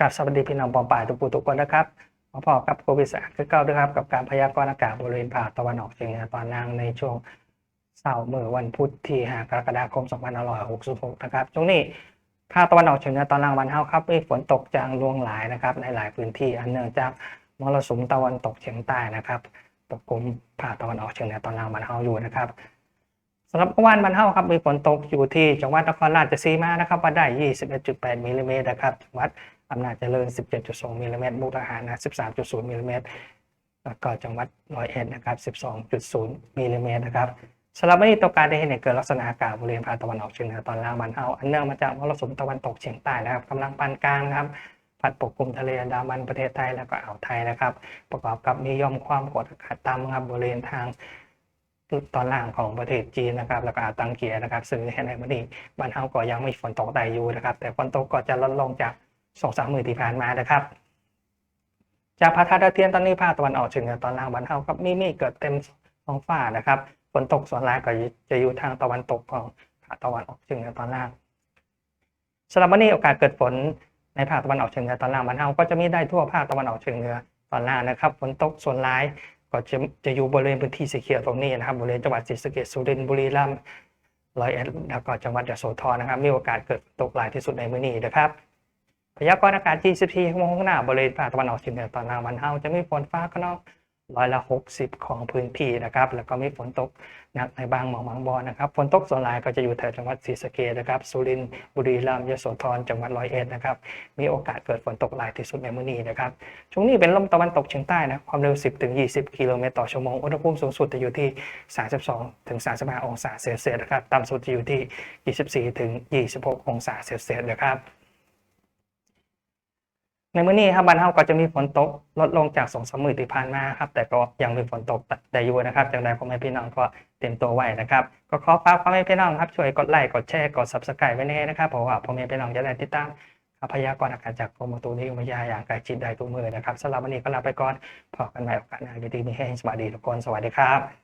กับสวัสดีพี่น้องปองป่ายทุกผู้ทุกคนนะครับมาพอกับโควิดสคือเก้าด้วยครับกับการพยากรณ์อากาศบริเวณภาคตะวันออกเฉียงเหนือตอนล่างในช่วงเสาร์มื้อวันพุธที่5กรกฎาคม2566นะครับช่วงนี้ภาคตะวันออกเฉียงเหนือตอนล่างวันเฮาครับมีฝนตกจางลวงหลายนะครับในหลายพื้นที่อันเนื่องจากมรสุมตะวันตกเฉียงใต้นะครับปกคลุมภาคตะวันออกเฉียงเหนือตอนล่างวันเฮาอยู่นะครับสำหรับเมื่อวานวันเท่าครับมีฝนตกอยู่ที่จังหวัดนครราชสีมานะครับวัดได้ 21.8มิลลิเมตรนะครับจังหวัด อำนาจเจริญ 17.2มิลลิเมตรมุกดาหารนะ13.0มิลลิเมตรแล้วก็จังหวัดร้อยเอ็ดนะครับ 12.0มิลลิเมตรนะครับสำหรับวันนี้ตัวการได้เห็นเกิดลักษณะอากาศบริเวณภาคตะวันออกเฉียงเหนือตอนล่างวันเท่าอันเนื่องมาจากมรสุมตะวันตกเฉียงใต้นะครับกำลังปานกลางนะครับพัดปกคลุมทะเลอันดามันประเทศไทยแล้วก็อ่าวไทยนะครับ ประกอบกับมีย่อมความกดอากาศต่ำครับบริเวณทางตอนล่างของประเทศจีนนะครับแล้วก็อ่าวตังเกียนะครับซึ่งในวันนี้บ้านเฮาก็ยังไม่ฝนตกได้อยู่นะครับ แต่ฝนตกก็จะลดลงจาก สองสามหมือที่ผ่านมานะครับ จากพระธาตุดาวเทียมตอนนี้ภาคตะวันออกเฉียงเหนือตอนล่างบ้านเฮากับมีเมฆเกิดเต็มท้องฟ้านะครับฝนตกส่วนรายก็จะอยู่ทางตะวันตกของภาคตะวันออกเฉียงเหนือตอนล่างสำหรับวันนี้โอกาสเกิดฝนในภาคตะวันออกเฉียงเหนือตอนล่างบ้านเฮาก็จะมีได้ทั่วภาคตะวันออกเฉียงเหนือตอนล่างนะครับฝนตกส่วนรายก็จะจะอยู่บริเวณพื้นที่สีเขียวตรงนี้นะครับบริเวณจังหวัดศรีสะเกษสุรินทร์บุรีรัมย์ร้อยเอ็ดแล้วก็จังหวัดยโสธรนะครับ มีโอกาสเกิดตกหลายที่สุดในมื้อนี้นะครับ พยากรณ์อากาศ24ชั่วโมงข้างหน้าบริเวณภาคตะวันออกเฉียงเหนือตอนล่างวันเฮาจะมีฝนฟ้าขนองร้อยละ 60 ของพื้นที่นะครับ แล้วก็มีฝนตกหนักในบางหมองบางบอนนะครับ ฝนตกส่วนใหญ่ก็จะอยู่แถวจังหวัดศรีสะเกษนะครับ สุรินทร์ บุรีรัมย์ ยโสธร จังหวัดร้อยเอ็ดนะครับ มีโอกาสเกิดฝนตกหลายที่สุดในมื้อนี้นะครับ ช่วงนี้เป็นลมตะวันตกเฉียงใต้นะ ความเร็ว 10ถึง20 กิโลเมตรต่อชั่วโมง อุณหภูมิสูงสุดจะอยู่ที่ 32ถึง35 องศาเซลเซียสนะครับ ต่ำสุดจะอยู่ที่ 24ถึง26 องศาเซลเซียสนะครับ ในมื้อนี้ครับบ้านเฮาก็จะมีฝนตกลดลงจากสองสามมื้อที่ผ่านมาครับแต่ก็ยังมีฝนตกได้อยู่นะครับจังใดพ่อแม่พี่น้องก็เตรียมตัวไว้นะครับ ก็ขอฝากพ่อแม่พี่น้องครับช่วยกดไลค์กดแชร์กด Subscribe ไว้แน่นะครับเพราะว่าพ่อแม่พี่น้องจะได้ติดตามพยากรณ์อากาศจากกรมอุตุนิยมวิทยาอย่างใกล้ชิดได้ทุกมือนะครับสำหรับวันนี้ก็ลาไปก่อนพบกันใหม่โอกาสหน้าดีๆมีให้สวัสดีทุกคนสวัสดีครับ